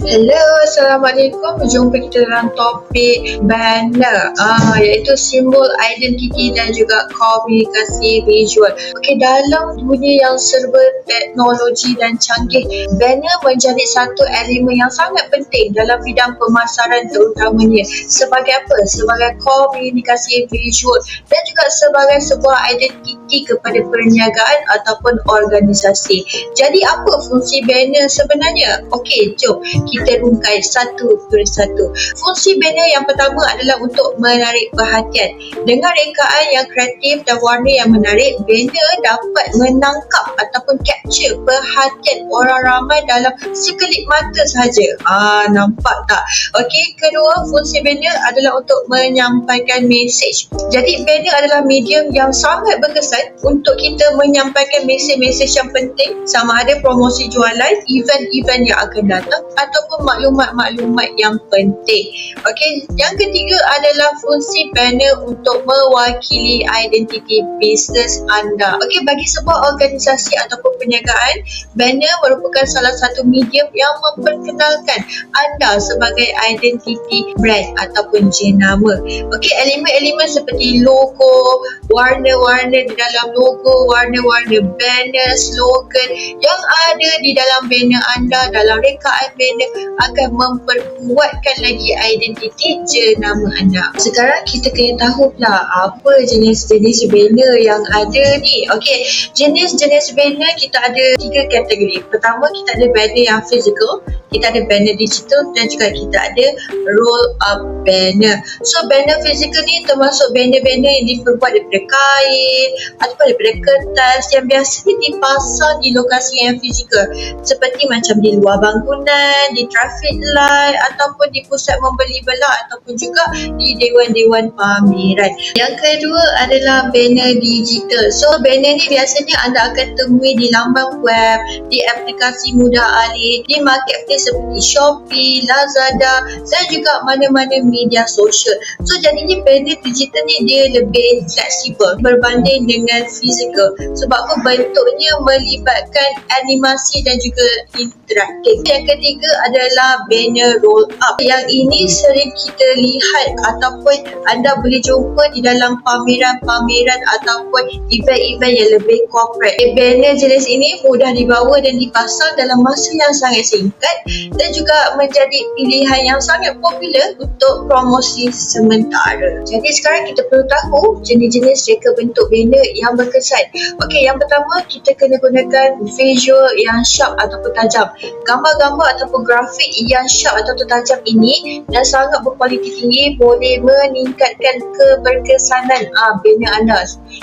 Hello, Assalamualaikum. Jumpa kita dalam topik banner ah, iaitu simbol identiti dan juga komunikasi visual. Okey, dalam dunia yang serba teknologi dan canggih, banner menjadi satu elemen yang sangat penting dalam bidang pemasaran terutamanya. Sebagai apa? Sebagai komunikasi visual dan juga sebagai sebuah identiti kepada perniagaan ataupun organisasi. Jadi apa fungsi banner sebenarnya? Okey, jom kita rungkai satu per satu. Fungsi banner yang pertama adalah untuk menarik perhatian. Dengan rekaan yang kreatif dan warna yang menarik, banner dapat menangkap ataupun capture perhatian orang ramai dalam sekelip mata sahaja. Ah, nampak tak? Okey, kedua fungsi banner adalah untuk menyampaikan mesej. Jadi banner adalah medium yang sangat berkesan untuk kita menyampaikan mesej-mesej yang penting sama ada promosi jualan, event-event yang akan datang atau ataupun maklumat-maklumat yang penting. Okey, yang ketiga adalah fungsi banner untuk mewakili identiti bisnes anda. Okey, bagi sebuah organisasi ataupun perniagaan, banner merupakan salah satu medium yang memperkenalkan anda sebagai identiti brand ataupun jenama. Okey, elemen-elemen seperti logo, warna-warna di dalam logo, warna-warna banner, slogan yang ada di dalam banner anda, dalam rekaan banner akan memperkuatkan lagi identiti jenama anda. Sekarang kita kena tahu pula apa jenis-jenis banner yang ada ni. Okey, jenis-jenis banner kita ada tiga kategori. Pertama kita ada banner yang physical, kita ada banner digital dan juga kita ada roll up banner. So banner physical ni termasuk banner-banner yang diperbuat daripada kain ataupun daripada kertas yang biasanya dipasang di lokasi yang fizikal seperti macam di luar bangunan, di traffic light ataupun di pusat membeli belah ataupun juga di dewan-dewan pameran. Yang kedua adalah banner digital. So banner ni biasanya anda akan temui di lambang web, di aplikasi mudah alih, di marketplace seperti Shopee, Lazada dan juga mana-mana media sosial. So jadinya banner digital ni dia lebih fleksibel berbanding dengan fizikal sebab apa bentuknya melibatkan animasi dan juga interaktif. Yang ketiga adalah banner roll up. Yang ini sering kita lihat ataupun anda boleh jumpa di dalam pameran-pameran ataupun event-event yang lebih corporate. Banner jenis ini mudah dibawa dan dipasang dalam masa yang sangat singkat dan juga menjadi pilihan yang sangat popular untuk promosi sementara. Jadi sekarang kita perlu tahu jenis-jenis reka bentuk banner yang berkesan. Okey, yang pertama kita kena gunakan visual yang sharp ataupun tajam. Gambar-gambar ataupun grafik yang sharp atau tajam ini dan sangat berkualiti tinggi boleh meningkatkan keberkesanan ah, banner anda.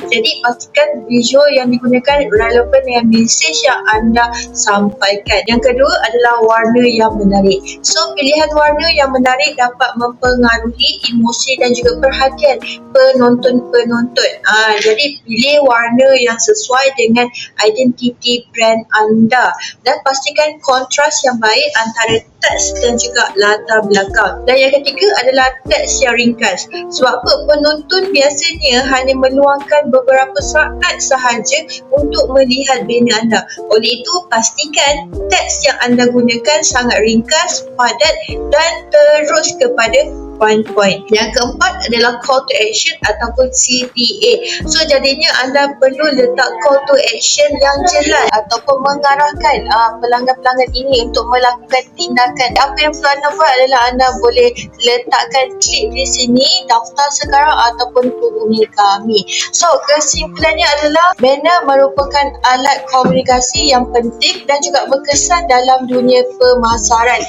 Jadi pastikan visual yang digunakan relevan dengan mesej yang anda sampaikan. Yang kedua adalah warna yang menarik. So pilihan warna yang menarik dapat mempengaruhi emosi dan juga perhatian penonton-penonton. Ah, jadi pilih warna yang sesuai dengan identiti brand anda dan pastikan kontras yang baik antara teks dan juga latar belakang. Dan yang ketiga adalah teks yang ringkas. Sebab apa? Penonton biasanya hanya meluangkan beberapa saat sahaja untuk melihat banner anda. Oleh itu, pastikan teks yang anda gunakan sangat ringkas, padat dan terus kepada point-point. Yang keempat adalah call to action ataupun CTA. So jadinya anda perlu letak call to action yang jelas ataupun mengarahkan uh, pelanggan-pelanggan ini untuk melakukan tindakan. Apa yang perlu anda buat adalah anda boleh letakkan klik di sini daftar sekarang ataupun hubungi kami. So kesimpulannya adalah banner merupakan alat komunikasi yang penting dan juga berkesan dalam dunia pemasaran.